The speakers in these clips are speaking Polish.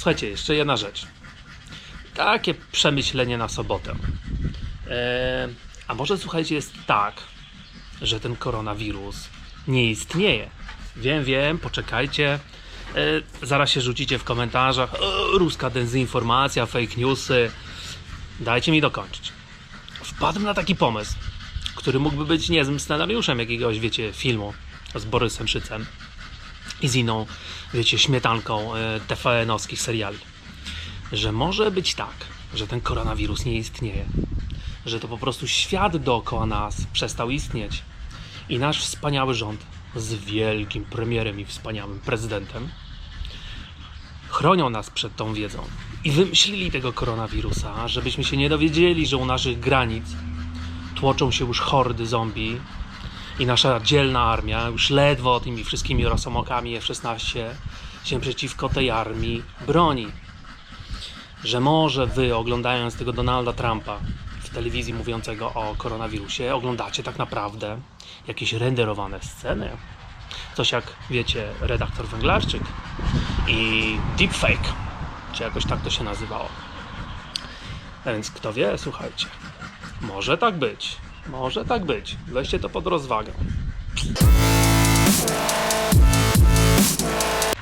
Słuchajcie, jeszcze jedna rzecz. Takie przemyślenie na sobotę. E, a może słuchajcie, jest tak, że ten koronawirus nie istnieje. Wiem, wiem, poczekajcie. E, zaraz się rzucicie w komentarzach. O, ruska dezinformacja, fake newsy. Dajcie mi dokończyć. Wpadłem na taki pomysł, który mógłby być niezłym scenariuszem jakiegoś, wiecie, filmu z Borysem Szycem i z inną, wiecie, śmietanką e, TVN-owskich seriali. Że może być tak, że ten koronawirus nie istnieje. Że to po prostu świat dookoła nas przestał istnieć. I nasz wspaniały rząd z wielkim premierem i wspaniałym prezydentem chronią nas przed tą wiedzą. I wymyślili tego koronawirusa, żebyśmy się nie dowiedzieli, że u naszych granic tłoczą się już hordy zombie i nasza dzielna armia już ledwo tymi wszystkimi rosomokami F-16 się przeciwko tej armii broni. Że może wy oglądając tego Donalda Trumpa w telewizji mówiącego o koronawirusie oglądacie tak naprawdę jakieś renderowane sceny. Coś jak, wiecie, redaktor Węglarczyk i deepfake, czy jakoś tak to się nazywało. A więc kto wie, słuchajcie, może tak być, może tak być. Weźcie to pod rozwagę.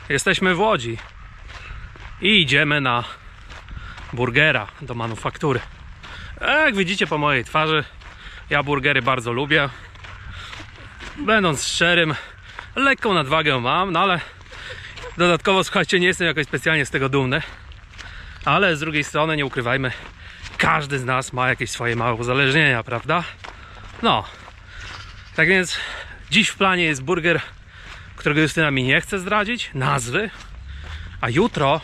Jesteśmy w Łodzi i idziemy na burgera do manufaktury. Jak widzicie po mojej twarzy, ja burgery bardzo lubię. Będąc szczerym, lekką nadwagę mam, no ale dodatkowo słuchajcie, nie jestem jakoś specjalnie z tego dumny. Ale z drugiej strony, nie ukrywajmy, każdy z nas ma jakieś swoje małe uzależnienia, prawda? No. Tak więc dziś w planie jest burger, którego Justyna mi nie chce zdradzić, nazwy. A jutro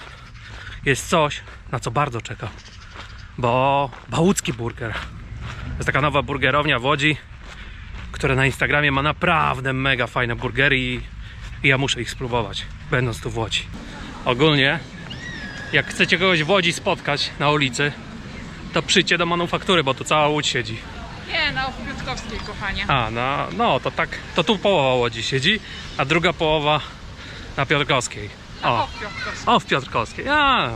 jest coś, na co bardzo czekam. Bo Bałucki Burger. To jest taka nowa burgerownia w Łodzi, która na Instagramie ma naprawdę mega fajne burgery i, i ja muszę ich spróbować, będąc tu w Łodzi. Ogólnie, jak chcecie kogoś w Łodzi spotkać na ulicy, to przyjdźcie do manufaktury, bo tu cała Łódź siedzi. Nie, na Piotrkowskiej, kochanie. A, no, no to tak, to tu połowa Łodzi siedzi, a druga połowa na Piotrkowskiej. Na O, Piotrkowskiej. o w Piotrkowskiej. A,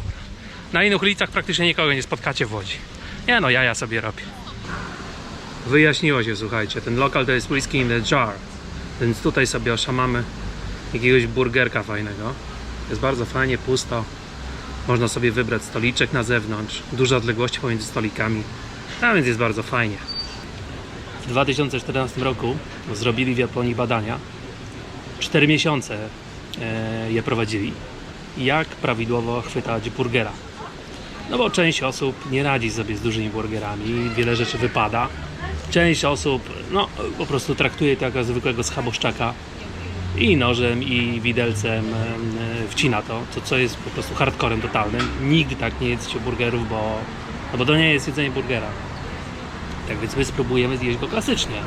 na innych ulicach praktycznie nikogo nie spotkacie w Łodzi. Nie no, jaja sobie robię. Wyjaśniło się, słuchajcie, ten lokal to jest Whiskey in the Jar. Więc tutaj sobie oszamamy jakiegoś burgerka fajnego. Jest bardzo fajnie, pusto. Można sobie wybrać stoliczek na zewnątrz. Duża odległość pomiędzy stolikami. A więc jest bardzo fajnie. W 2014 roku zrobili w Japonii badania. 4 miesiące e, je prowadzili. Jak prawidłowo chwytać burgera. No bo część osób nie radzi sobie z dużymi burgerami, wiele rzeczy wypada. Część osób no, po prostu traktuje to jako zwykłego schaboszczaka i nożem i widelcem e, wcina to, to co jest po prostu hardcorem totalnym. Nigdy tak nie jedzcie burgerów, bo, no bo to nie jest jedzenie burgera. Tak więc my spróbujemy zjeść go klasycznie.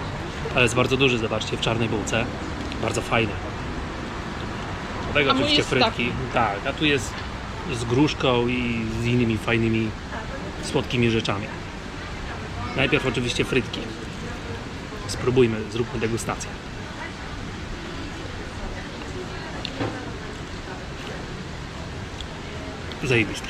Ale jest bardzo duży, zobaczcie, w czarnej bułce. Bardzo fajny. Do tego A mój oczywiście jest frytki. Tak, a tu jest z gruszką i z innymi fajnymi, słodkimi rzeczami. Najpierw oczywiście frytki. Spróbujmy, zróbmy degustację. Zajebiste.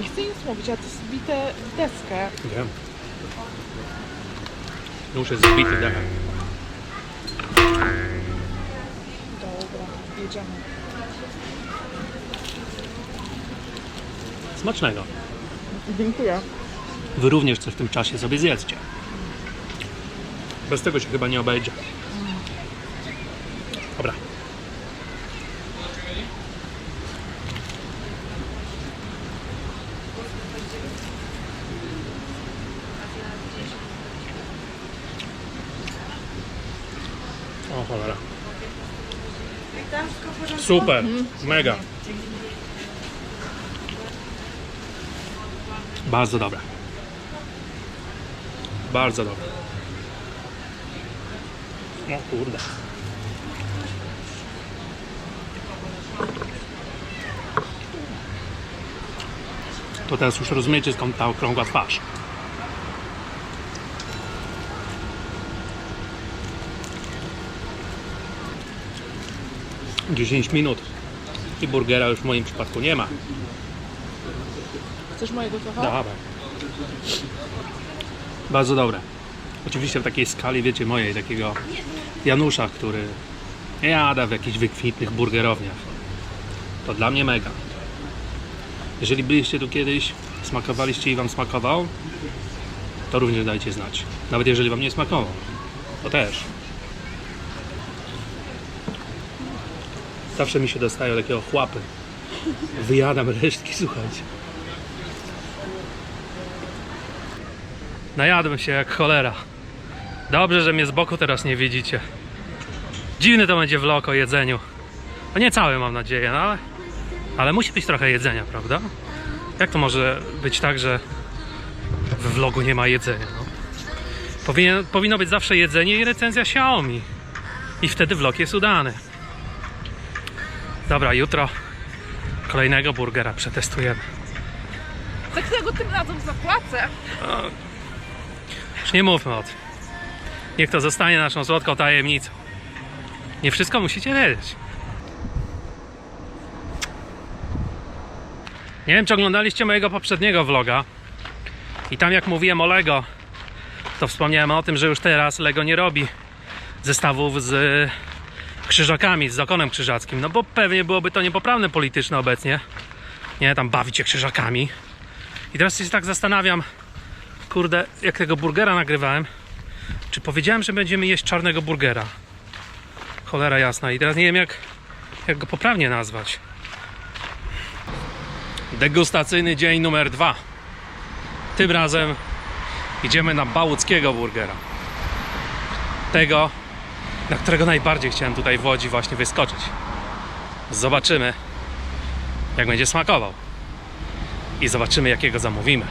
Nie chcę nic mówić, a to jest bite w deskę. Wiem. Nóż jest zbity dechem. Dobra, jedziemy. Smacznego. Dziękuję. Wy również coś w tym czasie sobie zjedzcie. Bez tego się chyba nie obejdzie. Dobra. O cholera. Super, mega. Bardzo dobre. Bardzo dobre. O kurde. To teraz już rozumiecie skąd ta okrągła twarz. 10 minut. I burgera już w moim przypadku nie ma. Chcesz mojego trochę? Dobra. Bardzo dobre. Oczywiście w takiej skali, wiecie, mojej, takiego Janusza, który jada w jakichś wykwintnych burgerowniach. To dla mnie mega. Jeżeli byliście tu kiedyś, smakowaliście i Wam smakował, to również dajcie znać. Nawet jeżeli Wam nie smakował, to też. Zawsze mi się dostają takie ochłapy. Wyjadam resztki, słuchajcie. Najadłem się jak cholera. Dobrze, że mnie z boku teraz nie widzicie. Dziwny to będzie vlog o jedzeniu. No nie cały mam nadzieję, no ale, ale musi być trochę jedzenia, prawda? Jak to może być tak, że w vlogu nie ma jedzenia? No? Powinien, powinno być zawsze jedzenie i recenzja Xiaomi. I wtedy vlog jest udany. Dobra, jutro kolejnego burgera przetestujemy. Za którego tym razem zapłacę? Już nie mówmy o tym. Niech to zostanie naszą słodką tajemnicą. Nie wszystko musicie wiedzieć. Nie wiem, czy oglądaliście mojego poprzedniego vloga. I tam jak mówiłem o Lego, to wspomniałem o tym, że już teraz Lego nie robi zestawów z krzyżakami, z zakonem krzyżackim. No bo pewnie byłoby to niepoprawne polityczne obecnie. Nie, tam bawić się krzyżakami. I teraz się tak zastanawiam, kurde, jak tego burgera nagrywałem, czy powiedziałem, że będziemy jeść czarnego burgera? Cholera jasna. I teraz nie wiem, jak, jak go poprawnie nazwać. Degustacyjny dzień numer dwa. Tym razem idziemy na bałuckiego burgera. Tego, na którego najbardziej chciałem tutaj w Łodzi właśnie wyskoczyć. Zobaczymy, jak będzie smakował. I zobaczymy, jakiego zamówimy.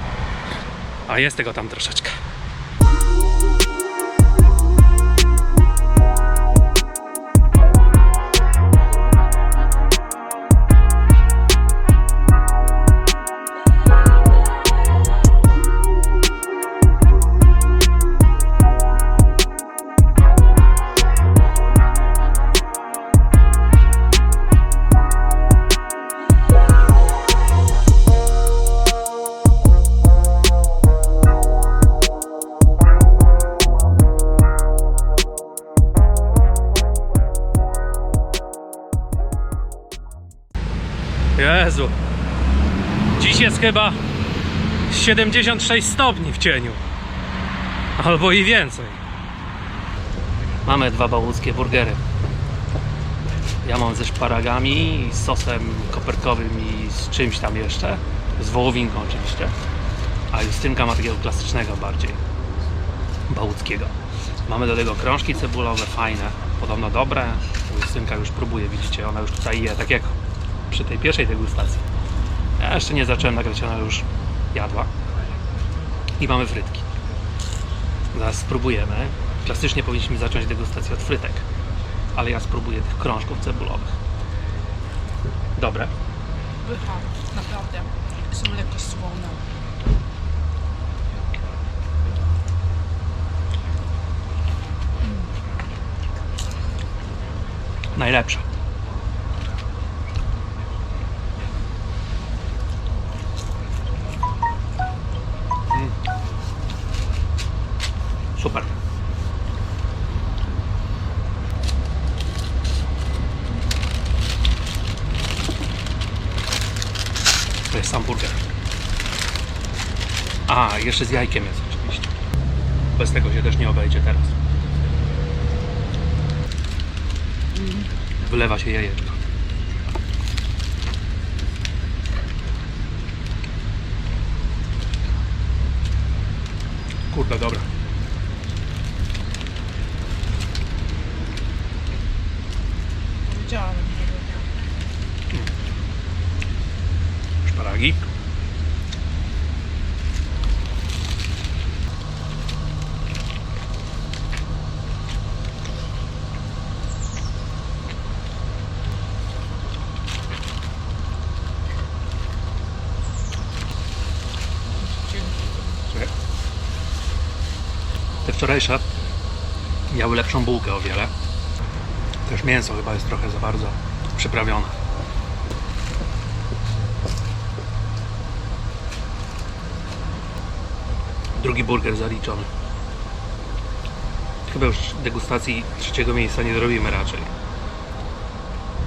A jest tego tam troszeczkę. Jezu. Dziś jest chyba 76 stopni w cieniu. Albo i więcej. Mamy dwa bałuckie burgery. Ja mam ze szparagami, z sosem koperkowym i z czymś tam jeszcze. Z wołowinką oczywiście. A Justynka ma takiego klasycznego bardziej. Bałuckiego. Mamy do tego krążki cebulowe, fajne. Podobno dobre. Justynka już próbuje, widzicie, ona już tutaj je, tak jak przy tej pierwszej degustacji. Ja jeszcze nie zacząłem nagrać, ona już jadła. I mamy frytki. Zaraz spróbujemy. Klasycznie powinniśmy zacząć degustację od frytek, ale ja spróbuję tych krążków cebulowych. Dobre. Pycha, naprawdę. Są lekko słone. Najlepsze. Mm. Super. To jest sam burger. A, jeszcze z jajkiem jest oczywiście. Bez tego się też nie obejdzie teraz. Wylewa się jajeczko. Kurde, dobra. Wiedziałam, że Szparagi. Dzięki. Te wczorajsze miały lepszą bułkę o wiele. Też mięso chyba jest trochę za bardzo przyprawione. Drugi burger zaliczony. Chyba już degustacji trzeciego miejsca nie zrobimy raczej.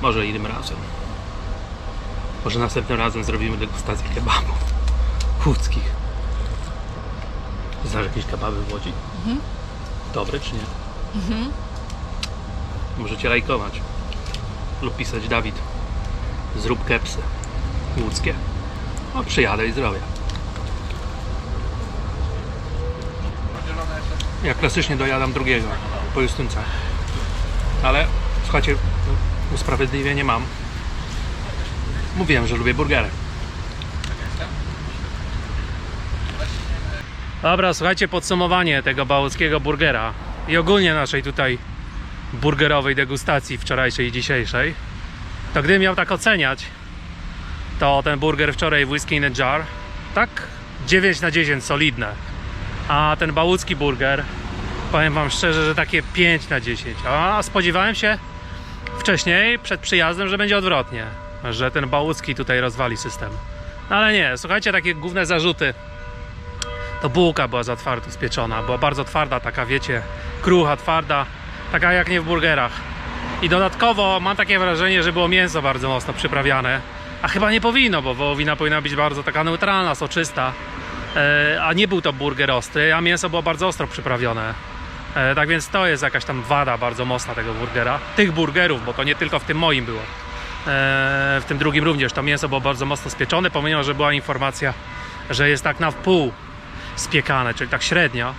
Może innym razem. Może następnym razem zrobimy degustację kebabów łódzkich. Znasz jakieś kebaby w Łodzi? Dobre czy nie? Możecie lajkować lub pisać Dawid zrób kepsy łódzkie. No przyjadę i zrobię. Ja klasycznie dojadam drugiego po Justynce. Ale słuchajcie, usprawiedliwienie mam. Mówiłem, że lubię burgery. Dobra, słuchajcie, podsumowanie tego bałuckiego burgera i ogólnie naszej tutaj burgerowej degustacji wczorajszej i dzisiejszej. To gdybym miał tak oceniać, to ten burger wczoraj Whiskey in a Jar, tak 9 na 10 solidne. A ten bałucki burger, powiem wam szczerze, że takie 5 na 10. A spodziewałem się wcześniej, przed przyjazdem, że będzie odwrotnie. Że ten bałucki tutaj rozwali system. No ale nie, słuchajcie, takie główne zarzuty. To bułka była za twardo spieczona, była bardzo twarda, taka wiecie, krucha, twarda, taka jak nie w burgerach. I dodatkowo mam takie wrażenie, że było mięso bardzo mocno przyprawiane. A chyba nie powinno, bo wołowina powinna być bardzo taka neutralna, soczysta. E, a nie był to burger ostry, a mięso było bardzo ostro przyprawione. E, tak więc to jest jakaś tam wada bardzo mocna tego burgera. Tych burgerów, bo to nie tylko w tym moim było. E, w tym drugim również to mięso było bardzo mocno spieczone, pomimo, że była informacja, że jest tak na wpół spiekane, czyli tak średnio.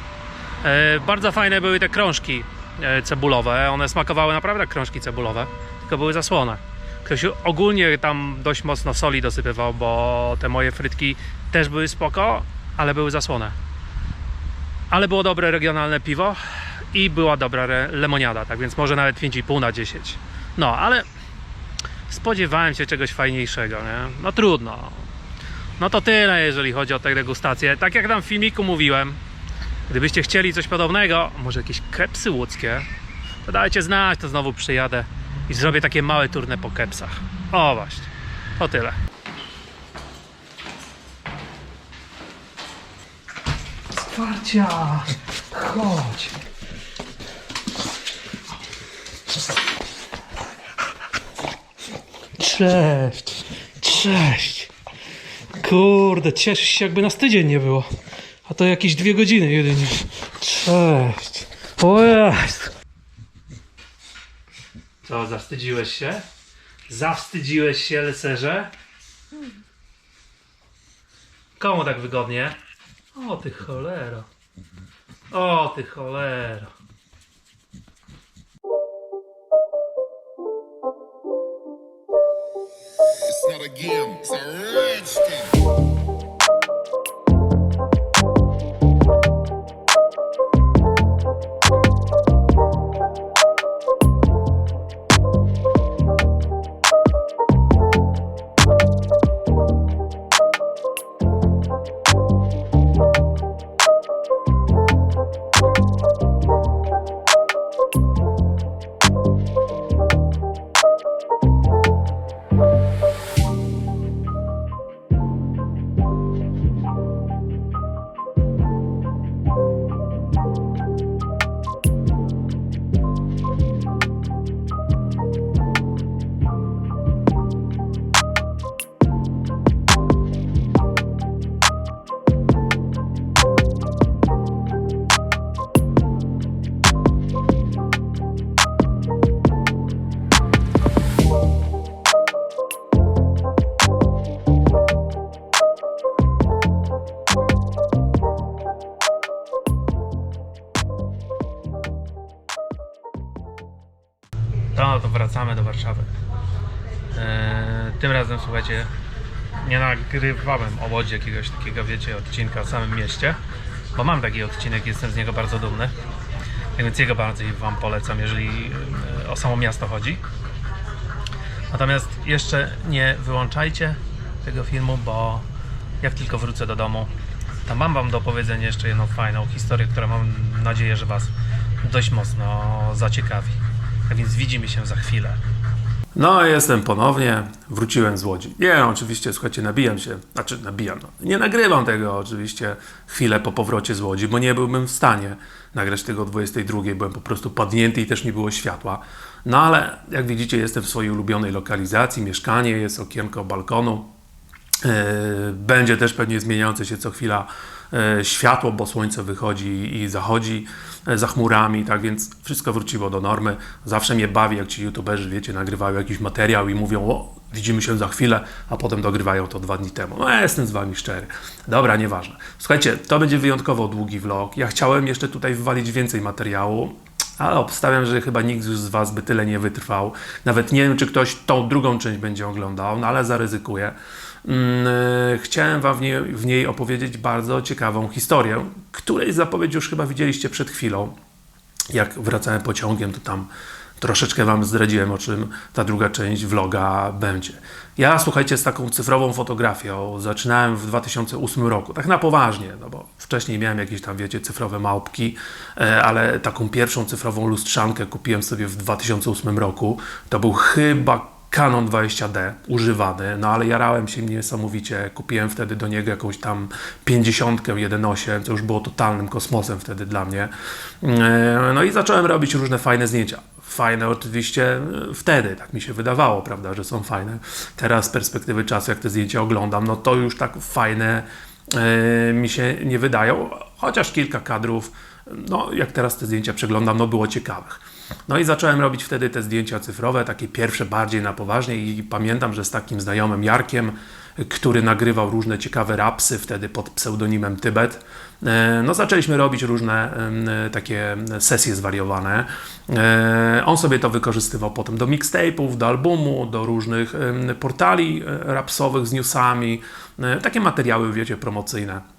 E, bardzo fajne były te krążki e, cebulowe. One smakowały naprawdę jak krążki cebulowe, tylko były zasłone. Ktoś ogólnie tam dość mocno soli dosypywał, bo te moje frytki też były spoko, ale były zasłone. Ale było dobre regionalne piwo i była dobra lemoniada, tak więc może nawet 5,5 na 10. No, ale spodziewałem się czegoś fajniejszego, nie? No trudno. No to tyle, jeżeli chodzi o tę degustację. Tak jak tam w filmiku mówiłem, gdybyście chcieli coś podobnego, może jakieś kepsy łódzkie, to dajcie znać, to znowu przyjadę i zrobię takie małe turne po kepsach. O właśnie, to tyle. Zwarcia, chodź. Cześć, cześć. Kurde, cieszysz się jakby nas tydzień nie było. A to jakieś dwie godziny jedynie. Cześć. O jest. Co, zawstydziłeś się? Zawstydziłeś się, leserze? Komu tak wygodnie? O ty cholero. O ty cholero. that again. It's a rich. Tym razem, słuchajcie, nie nagrywałem o Łodzi jakiegoś takiego, wiecie, odcinka o samym mieście, bo mam taki odcinek, jestem z niego bardzo dumny. Więc jego bardziej Wam polecam, jeżeli e, o samo miasto chodzi. Natomiast jeszcze nie wyłączajcie tego filmu, bo jak tylko wrócę do domu, to mam Wam do opowiedzenia jeszcze jedną fajną historię, która mam nadzieję, że Was dość mocno zaciekawi. Tak więc widzimy się za chwilę. No, jestem ponownie, wróciłem z Łodzi. Nie, oczywiście, słuchajcie, nabijam się, znaczy nabijam, no. nie nagrywam tego oczywiście chwilę po powrocie z Łodzi, bo nie byłbym w stanie nagrać tego o 22, byłem po prostu padnięty i też nie było światła. No ale jak widzicie, jestem w swojej ulubionej lokalizacji, mieszkanie, jest okienko balkonu, E, Będzie też pewnie zmieniające się co chwila światło, bo słońce wychodzi i zachodzi e, za chmurami, tak więc wszystko wróciło do normy. Zawsze mnie bawi, jak ci youtuberzy, wiecie, nagrywają jakiś materiał i mówią, o, widzimy się za chwilę, a potem dogrywają to dwa dni temu. No ja jestem z wami szczery. Dobra, nieważne. Słuchajcie, to będzie wyjątkowo długi vlog. Ja chciałem jeszcze tutaj wywalić więcej materiału, ale obstawiam, że chyba nikt już z Was by tyle nie wytrwał. Nawet nie wiem, czy ktoś tą drugą część będzie oglądał, no ale zaryzykuję. Mm, e, Chciałem Wam w niej, w niej opowiedzieć bardzo ciekawą historię, której zapowiedź już chyba widzieliście przed chwilą. Jak wracałem pociągiem, to tam troszeczkę Wam zdradziłem, o czym ta druga część vloga będzie. Ja, słuchajcie, z taką cyfrową fotografią zaczynałem w 2008 roku, tak na poważnie, no bo wcześniej miałem jakieś tam, wiecie, cyfrowe małpki, e, ale taką pierwszą cyfrową lustrzankę kupiłem sobie w 2008 roku. To był chyba Canon 20D używany, no ale jarałem się niesamowicie. Kupiłem wtedy do niego jakąś tam 50 1.8, co już było totalnym kosmosem wtedy dla mnie. E, No i zacząłem robić różne fajne zdjęcia. Fajne oczywiście e, wtedy, tak mi się wydawało, prawda, że są fajne. Teraz z perspektywy czasu, jak te zdjęcia oglądam, no to już tak fajne e, mi się nie wydają, chociaż kilka kadrów, no jak teraz te zdjęcia przeglądam, no było ciekawych. No i zacząłem robić wtedy te zdjęcia cyfrowe, takie pierwsze bardziej na poważnie i pamiętam, że z takim znajomym Jarkiem, który nagrywał różne ciekawe rapsy wtedy pod pseudonimem Tybet, e, no zaczęliśmy robić różne takie sesje zwariowane. E, On sobie to wykorzystywał potem do mixtape'ów, do albumu, do różnych portali e, rapsowych z newsami, takie materiały, wiecie, promocyjne.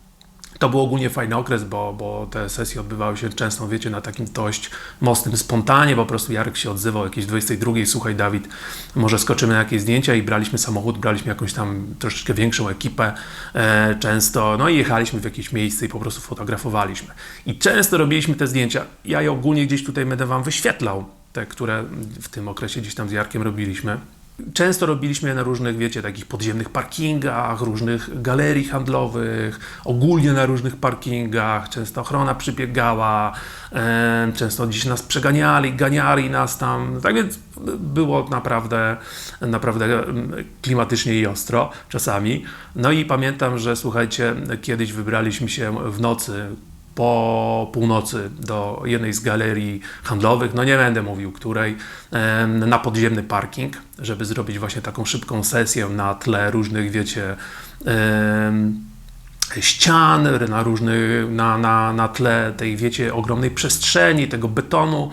To był ogólnie fajny okres, bo, bo te sesje odbywały się często, wiecie, na takim dość mocnym spontanie, po prostu Jarek się odzywał o jakiejś 22, słuchaj Dawid, może skoczymy na jakieś zdjęcia i braliśmy samochód, braliśmy jakąś tam troszeczkę większą ekipę e, często, no i jechaliśmy w jakieś miejsce i po prostu fotografowaliśmy. I często robiliśmy te zdjęcia, ja je ogólnie gdzieś tutaj będę Wam wyświetlał, te, które w tym okresie gdzieś tam z Jarkiem robiliśmy. Często robiliśmy je na różnych, wiecie, takich podziemnych parkingach, różnych galerii handlowych, ogólnie na różnych parkingach. Często ochrona przybiegała, e, często gdzieś nas przeganiali, ganiali nas tam. Tak więc było naprawdę, naprawdę klimatycznie i ostro czasami. No i pamiętam, że słuchajcie, kiedyś wybraliśmy się w nocy po północy do jednej z galerii handlowych, no nie będę mówił której, na podziemny parking, żeby zrobić właśnie taką szybką sesję na tle różnych, wiecie, ścian, na różnych, na, na, na tle tej, wiecie, ogromnej przestrzeni, tego betonu.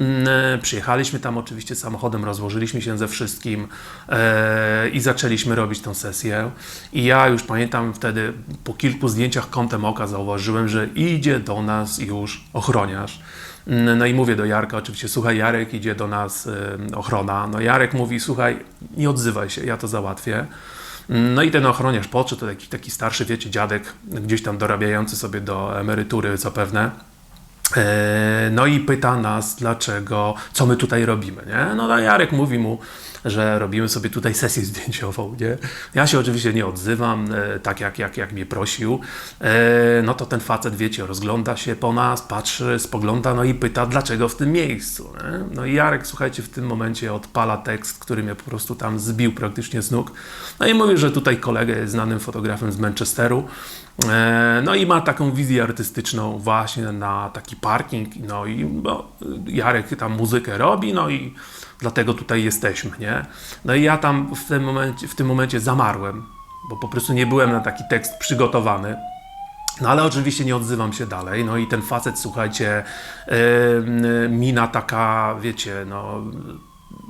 Mm, Przyjechaliśmy tam oczywiście samochodem, rozłożyliśmy się ze wszystkim e, i zaczęliśmy robić tą sesję. I ja już pamiętam wtedy po kilku zdjęciach kątem oka zauważyłem, że idzie do nas już ochroniarz. Mm, No i mówię do Jarka, oczywiście, słuchaj, Jarek, idzie do nas e, ochrona. No Jarek mówi, słuchaj, nie odzywaj się, ja to załatwię. No i ten ochroniarz podszedł, to taki, taki starszy, wiecie, dziadek, gdzieś tam dorabiający sobie do emerytury zapewne. E, No i pyta nas, dlaczego, co my tutaj robimy, nie? No a Jarek mówi mu, że robimy sobie tutaj sesję zdjęciową, nie? Ja się oczywiście nie odzywam, e, tak jak, jak, jak mnie prosił. E, No to ten facet, wiecie, rozgląda się po nas, patrzy, spogląda, no i pyta, dlaczego w tym miejscu, nie? No i Jarek, słuchajcie, w tym momencie odpala tekst, który mnie po prostu tam zbił praktycznie z nóg. No i mówi, że tutaj kolega jest znanym fotografem z Manchesteru, E, No i ma taką wizję artystyczną właśnie na taki parking. No i no, Jarek tam muzykę robi, no i dlatego tutaj jesteśmy, nie? No i ja tam w tym momencie, w tym momencie zamarłem, bo po prostu nie byłem na taki tekst przygotowany. No ale oczywiście nie odzywam się dalej. No i ten facet, słuchajcie, yy, mina taka, wiecie, no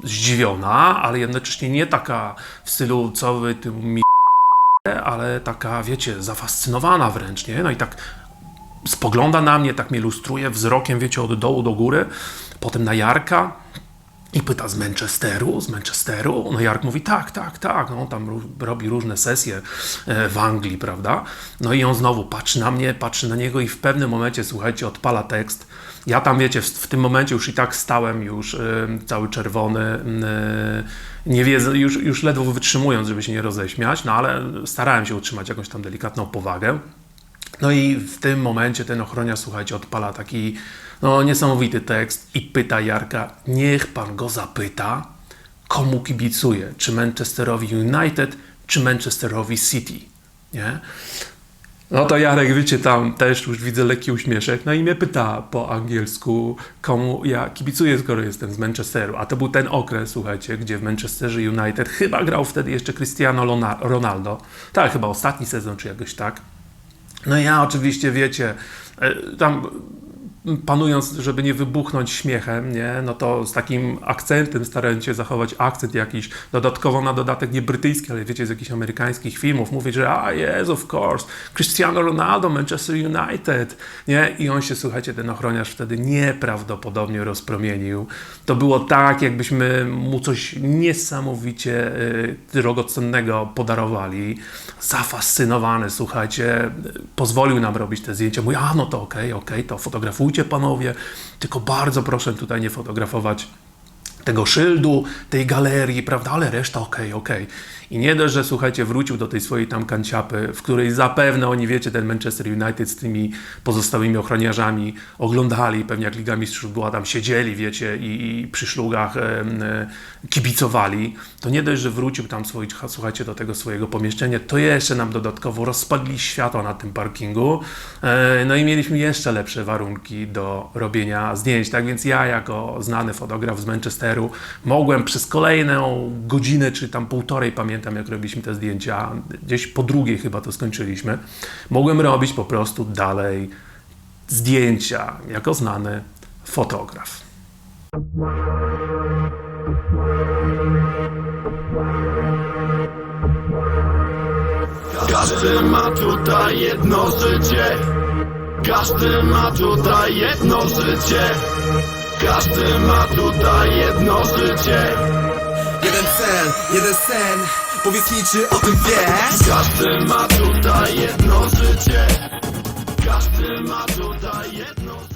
zdziwiona, ale jednocześnie nie taka w stylu, co wy tu mi ale taka, wiecie, zafascynowana wręcz, nie? No i tak spogląda na mnie, tak mnie lustruje wzrokiem, wiecie, od dołu do góry, potem na Jarka I pyta z Manchesteru, z Manchesteru. No Jark mówi tak, tak, tak. No, on tam robi różne sesje e, w Anglii, prawda? No i on znowu patrzy na mnie, patrzy na niego i w pewnym momencie, słuchajcie, odpala tekst. Ja tam, wiecie, w, w tym momencie już i tak stałem już e, cały czerwony, e, nie wiedz, już, już ledwo wytrzymując, żeby się nie roześmiać, no ale starałem się utrzymać jakąś tam delikatną powagę. No i w tym momencie ten ochroniarz, słuchajcie, odpala taki no, niesamowity tekst i pyta Jarka, niech pan go zapyta, komu kibicuje, czy Manchesterowi United, czy Manchesterowi City, nie? No to Jarek, wiecie, tam też już widzę lekki uśmieszek, no i mnie pyta po angielsku, komu ja kibicuję, skoro jestem z Manchesteru. A to był ten okres, słuchajcie, gdzie w Manchesterze United chyba grał wtedy jeszcze Cristiano Ronaldo. Tak, chyba ostatni sezon, czy jakoś tak. No ja oczywiście, wiecie, e, tam panując, żeby nie wybuchnąć śmiechem, nie, no to z takim akcentem starałem się zachować akcent jakiś, dodatkowo na dodatek nie brytyjski, ale wiecie, z jakichś amerykańskich filmów, mówić, że a yes, of course, Cristiano Ronaldo, Manchester United, nie, i on się, słuchajcie, ten ochroniarz wtedy nieprawdopodobnie rozpromienił. To było tak, jakbyśmy mu coś niesamowicie y, drogocennego podarowali. Zafascynowany, słuchajcie, pozwolił nam robić te zdjęcia. Mówi, a no to okej, okej, to fotografujcie panowie, tylko bardzo proszę tutaj nie fotografować tego szyldu, tej galerii, prawda, ale reszta okej, okej. I nie dość, że słuchajcie, wrócił do tej swojej tam kanciapy, w której zapewne oni, wiecie, ten Manchester United z tymi pozostałymi ochroniarzami oglądali, pewnie jak Liga Mistrzów była, tam siedzieli, wiecie, i, i przy szlugach em, e, kibicowali, to nie dość, że wrócił tam, swój, słuchajcie, do tego swojego pomieszczenia, to jeszcze nam dodatkowo rozpalili światło na tym parkingu, e, no i mieliśmy jeszcze lepsze warunki do robienia zdjęć, tak więc ja jako znany fotograf z Manchesteru mogłem przez kolejną godzinę, czy tam półtorej, pamiętam jak robiliśmy te zdjęcia, gdzieś po drugiej chyba to skończyliśmy, mogłem robić po prostu dalej zdjęcia jako znany fotograf. Każdy ma tutaj jedno życie. Każdy ma tutaj jedno życie Każdy ma tutaj jedno życie Jeden cel, jeden sen Powiedz mi, czy o tym wiesz? Każdy ma tutaj jedno życie Każdy ma tutaj jedno życie